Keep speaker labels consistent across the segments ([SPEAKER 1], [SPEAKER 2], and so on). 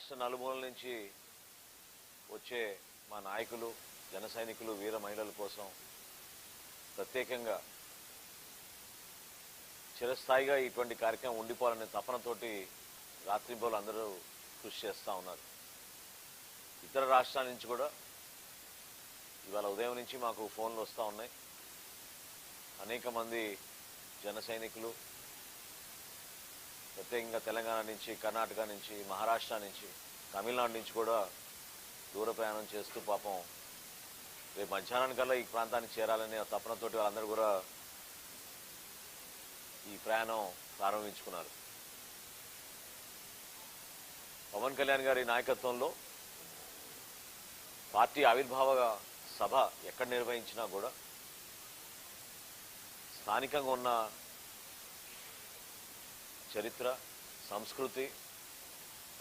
[SPEAKER 1] రాష్ట్ర నలుమూలల నుంచి వచ్చే మా నాయకులు జన సైనికులు వీర మహిళల కోసం ప్రత్యేకంగా చిరస్థాయిగా ఇటువంటి కార్యక్రమం ఉండిపోవాలనే తపనతోటి రాత్రింబోలు అందరూ కృషి చేస్తూ ఉన్నారు. ఇతర రాష్ట్రాల నుంచి కూడా ఇవాళ ఉదయం నుంచి మాకు ఫోన్లు వస్తూ ఉన్నాయి. అనేక మంది జన సైనికులు ప్రత్యేకంగా తెలంగాణ నుంచి కర్ణాటక నుంచి మహారాష్ట్ర నుంచి తమిళనాడు నుంచి కూడా దూర ప్రయాణం చేస్తూ పాపం రేపు మధ్యాహ్నానికల్లా ఈ ప్రాంతానికి చేరాలని తపనతోటి వాళ్ళందరూ కూడా ఈ ప్రయాణం ప్రారంభించుకున్నారు. పవన్ కళ్యాణ్ గారి నాయకత్వంలో పార్టీ ఆవిర్భావ సభ ఎక్కడ నిర్వహించినా కూడా స్థానికంగా ఉన్న చరిత్ర సంస్కృతి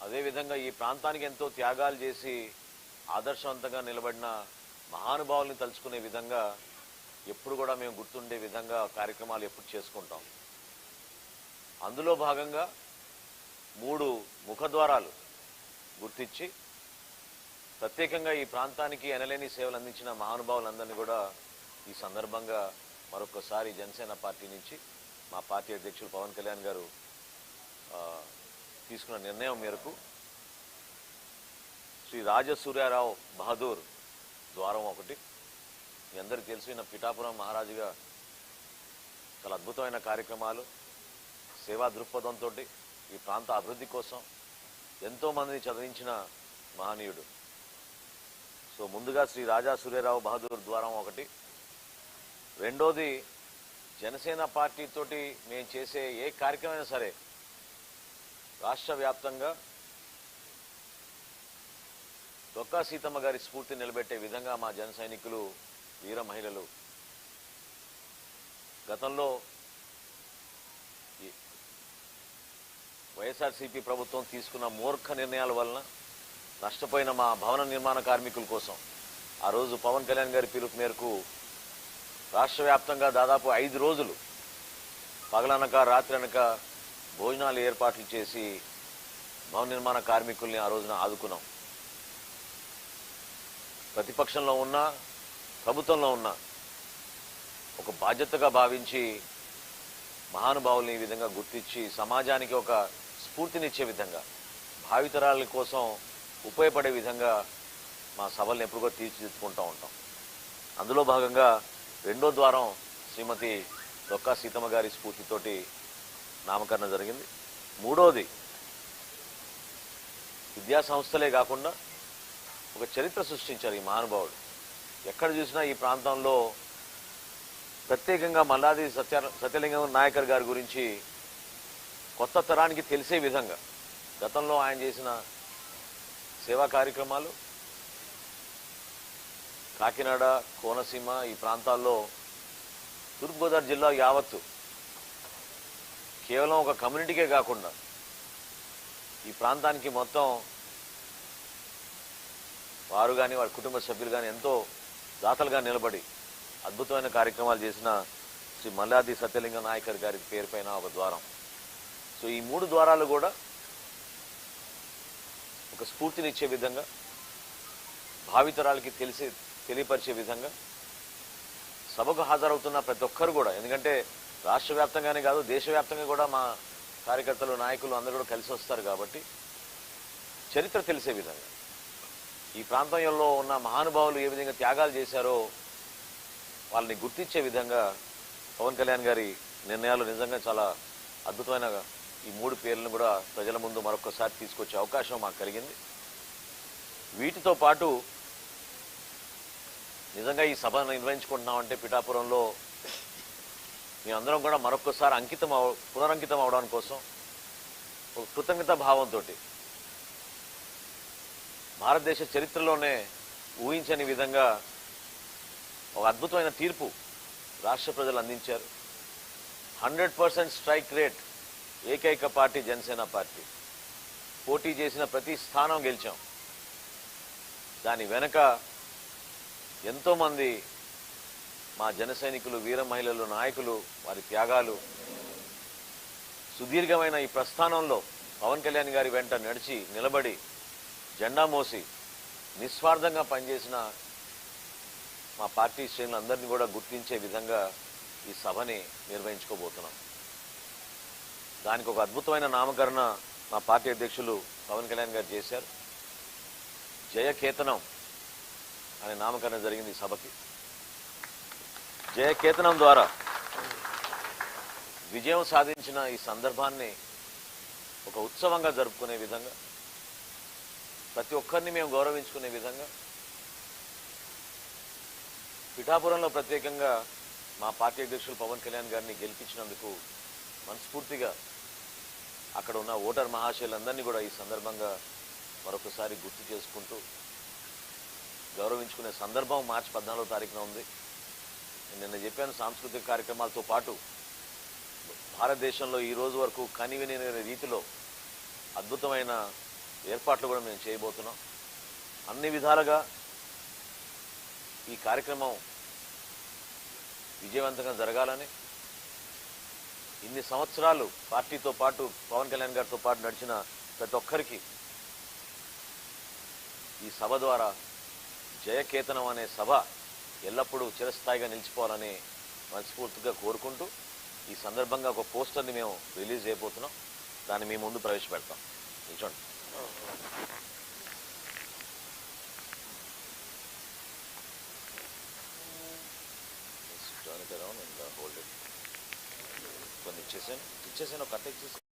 [SPEAKER 1] అదేవిధంగా ఈ ప్రాంతానికి ఎంతో త్యాగాలు చేసి ఆదర్శవంతంగా నిలబడిన మహానుభావుల్ని తలుచుకునే విధంగా ఎప్పుడు కూడా మేము గుర్తుండే విధంగా కార్యక్రమాలు ఎప్పుడు చేసుకుంటాం. అందులో భాగంగా మూడు ముఖద్వారాలు గుర్తించి ప్రత్యేకంగా ఈ ప్రాంతానికి ఎనలేని సేవలు అందించిన మహానుభావులందరినీ కూడా ఈ సందర్భంగా మరొకసారి జనసేన పార్టీ నుంచి మా పార్టీ అధ్యక్షులు పవన్ కళ్యాణ్ గారు తీసుకున్న నిర్ణయం మేరకు శ్రీ రాజసూర్యారావు బహదూర్ ద్వారం ఒకటి. మీ అందరికీ తెలిసిన పిఠాపురం మహారాజుగా చాలా అద్భుతమైన కార్యక్రమాలు సేవా దృక్పథంతో ఈ ప్రాంత అభివృద్ధి కోసం ఎంతో మందిని చదివించిన మహనీయుడు. సో ముందుగా శ్రీ రాజా సూర్యరావు బహదూర్ ద్వారం ఒకటి. రెండోది జనసేన పార్టీతోటి మేము చేసే ఏ కార్యక్రమైనా సరే రాష్ట్ర వ్యాప్తంగా డొక్కా సీతమ్మ గారి స్ఫూర్తి నిలబెట్టే విధంగా మా జన సైనికులు వీర మహిళలు గతంలో వైఎస్ఆర్సీపీ ప్రభుత్వం తీసుకున్న మూర్ఖ నిర్ణయాల వలన నష్టపోయిన మా భవన నిర్మాణ కార్మికుల కోసం ఆ రోజు పవన్ కళ్యాణ్ గారి పిలుపు మేరకు రాష్ట్ర వ్యాప్తంగా దాదాపు ఐదు రోజులు పగలనక రాత్రనక భోజనాలు ఏర్పాట్లు చేసి భవన నిర్మాణ కార్మికుల్ని ఆ రోజున ఆదుకున్నాం. ప్రతిపక్షంలో ఉన్నా ప్రభుత్వంలో ఉన్నా ఒక బాధ్యతగా భావించి మహానుభావుల్ని ఈ విధంగా గుర్తించి సమాజానికి ఒక స్ఫూర్తినిచ్చే విధంగా భావితరాల కోసం ఉపయోగపడే విధంగా మా సభల్ని ఎప్పుడుగా తీర్చిదిద్దుకుంటూ ఉంటాం. అందులో భాగంగా రెండో ద్వారం శ్రీమతి డొక్కా సీతమ్మ గారి స్ఫూర్తితోటి నామకరణం జరిగింది. మూడోది విద్యా సంస్థలే కాకుండా ఒక చరిత్ర సృష్టించారు ఈ మహానుభావుడు. ఎక్కడ చూసినా ఈ ప్రాంతంలో ప్రత్యేకంగా మల్లాది సత్య సత్యలింగం నాయకర్ గారి గురించి కొత్త తరానికి తెలిసే విధంగా గతంలో ఆయన చేసిన సేవా కార్యక్రమాలు కాకినాడ కోనసీమ ఈ ప్రాంతాల్లో తూర్పుగోదావరి జిల్లా యావత్తు కేవలం ఒక కమ్యూనిటీకే కాకుండా ఈ ప్రాంతానికి మొత్తం వారు కానీ వారి కుటుంబ సభ్యులు కానీ ఎంతో దాతలుగా నిలబడి అద్భుతమైన కార్యక్రమాలు చేసిన శ్రీ మల్లాది సత్యలింగ నాయకర్ గారి పేరు పైన ఒక ద్వారం. సో ఈ మూడు ద్వారాలు కూడా ఒక స్ఫూర్తినిచ్చే విధంగా భావితరాలకి తెలిసి తెలియపరిచే విధంగా సభకు హాజరవుతున్న ప్రతి ఒక్కరు కూడా ఎందుకంటే రాష్ట్ర వ్యాప్తంగానే కాదు దేశవ్యాప్తంగా కూడా మా కార్యకర్తలు నాయకులు అందరూ కూడా కలిసి వస్తారు కాబట్టి చరిత్ర తెలిసే విధంగా. ఈ ప్రాంతంలో ఉన్న మహానుభావులు ఏ విధంగా త్యాగాలు చేశారో వాళ్ళని గుర్తించే విధంగా పవన్ కళ్యాణ్ గారి నిర్ణయాలు నిజంగా చాలా అద్భుతమైన ఈ మూడు పేర్లను కూడా ప్రజల ముందు మరొకసారి తీసుకొచ్చే అవకాశం మాకు కలిగింది. వీటితో పాటు నిజంగా ఈ సభ నిర్వహించుకుంటున్నామంటే పిఠాపురంలో మీ అందరం కూడా మరొకసారి అంకితం అవ పునరంకితం అవడానికి కోసం ఒక కృతజ్ఞత భావంతో భారతదేశ చరిత్రలోనే ఊహించని విధంగా ఒక అద్భుతమైన తీర్పు రాష్ట్ర ప్రజలు అందించారు. హండ్రెడ్ పర్సెంట్ స్ట్రైక్ రేట్ ఏకైక పార్టీ జనసేన పార్టీ. పోటీ చేసిన ప్రతి స్థానం గెలిచాం. దాని వెనక ఎంతోమంది మా జన సైనికులు వీర మహిళలు నాయకులు వారి త్యాగాలు. సుదీర్ఘమైన ఈ ప్రస్థానంలో పవన్ కళ్యాణ్ గారి వెంట నడిచి నిలబడి జెండా మోసి నిస్వార్థంగా పనిచేసిన మా పార్టీ శ్రేణులందరినీ కూడా గుర్తించే విధంగా ఈ సభని నిర్వహించుకోబోతున్నాం. దానికి ఒక అద్భుతమైన నామకరణ మా పార్టీ అధ్యక్షులు పవన్ కళ్యాణ్ గారు చేశారు. జయకేతనం అనే నామకరణ జరిగింది ఈ సభకి. జయకేతనం ద్వారా విజయం సాధించిన ఈ సందర్భాన్ని ఒక ఉత్సవంగా జరుపుకునే విధంగా ప్రతి ఒక్కరిని మేము గౌరవించుకునే విధంగా పిఠాపురంలో ప్రత్యేకంగా మా పార్టీ అధ్యక్షులు పవన్ కళ్యాణ్ గారిని గెలిపించినందుకు మనస్ఫూర్తిగా అక్కడ ఉన్న ఓటర్ మహాశయులందరినీ కూడా ఈ సందర్భంగా మరొకసారి గుర్తు చేసుకుంటూ గౌరవించుకునే సందర్భం మార్చి పద్నాలుగో తారీఖున ఉంది. నిన్న చెప్పాను సాంస్కృతిక కార్యక్రమాలతో పాటు భారతదేశంలో ఈ రోజు వరకు కనివిని రీతిలో అద్భుతమైన ఏర్పాట్లు కూడా మేము చేయబోతున్నాం. అన్ని విధాలుగా ఈ కార్యక్రమం విజయవంతంగా జరగాలని ఇన్ని సంవత్సరాలు పార్టీతో పాటు పవన్ కళ్యాణ్ గారితో పాటు నడిచిన ప్రతి ఒక్కరికి ఈ సభ ద్వారా జయకేతనం అనే సభ ఎల్లప్పుడూ చిరస్థాయిగా నిలిచిపోవాలని మనస్ఫూర్తిగా కోరుకుంటూ ఈ సందర్భంగా ఒక పోస్టర్ని మేము రిలీజ్ చేయబోతున్నాం. దాన్ని మీ ముందు ప్రవేశపెడతాం. నిల్చోండి. Uh, కొన్ని ఇచ్చేసాను ఇచ్చేసాను ఒక ఇచ్చేసాను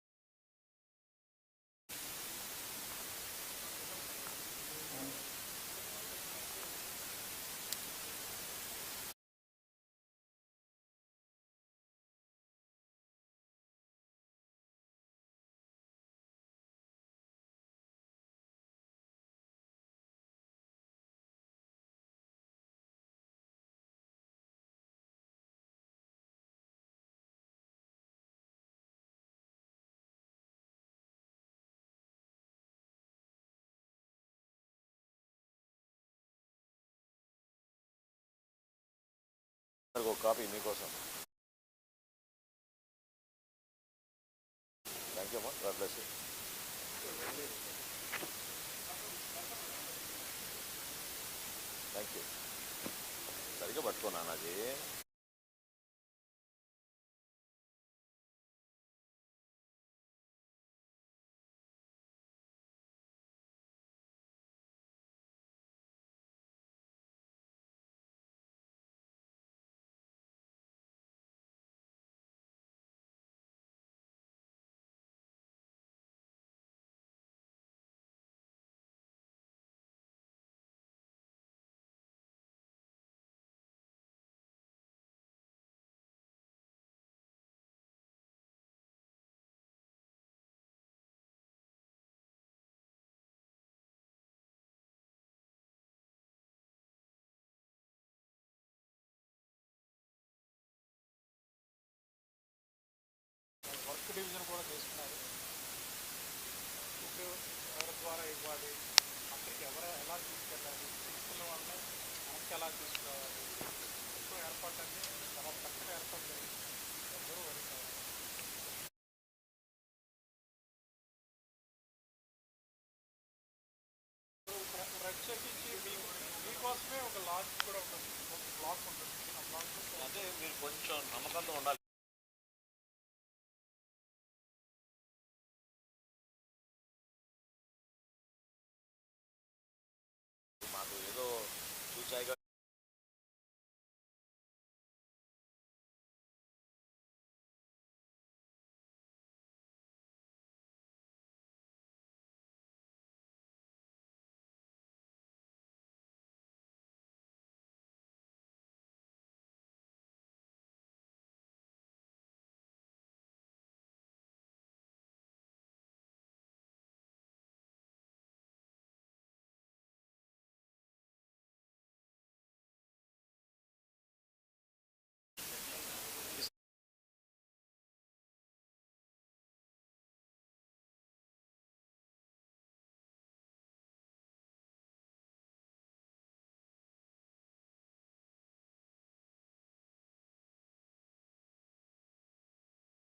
[SPEAKER 1] కాపీ మీకోసం థ్యాంక్ యూ అమ్మా God bless you thank you సరిగ్గా పట్టుకో నాన్నది
[SPEAKER 2] ద్వారా ఇవ్వాలి అక్కడికి ఎవరు ఎలా తీసుకెళ్ళాలి తీసుకున్న వాళ్ళని వెనక్కి ఎలా తీసుకురావాలి మొత్తం ఏర్పాటు అన్ని చాలా చక్కగా ఏర్పాటు జరిగింది అందరూ వరి కావాలి ప్ర- ప్రత్యేకించి మీ మీకోసమే ఒక లాడ్జ్ కూడా ఉంటుంది ఒక బ్లాక్ ఉంటుంది ఆ బ్లాక్
[SPEAKER 1] అంటే మీరు కొంచెం నమ్మకంతో ఉండాలి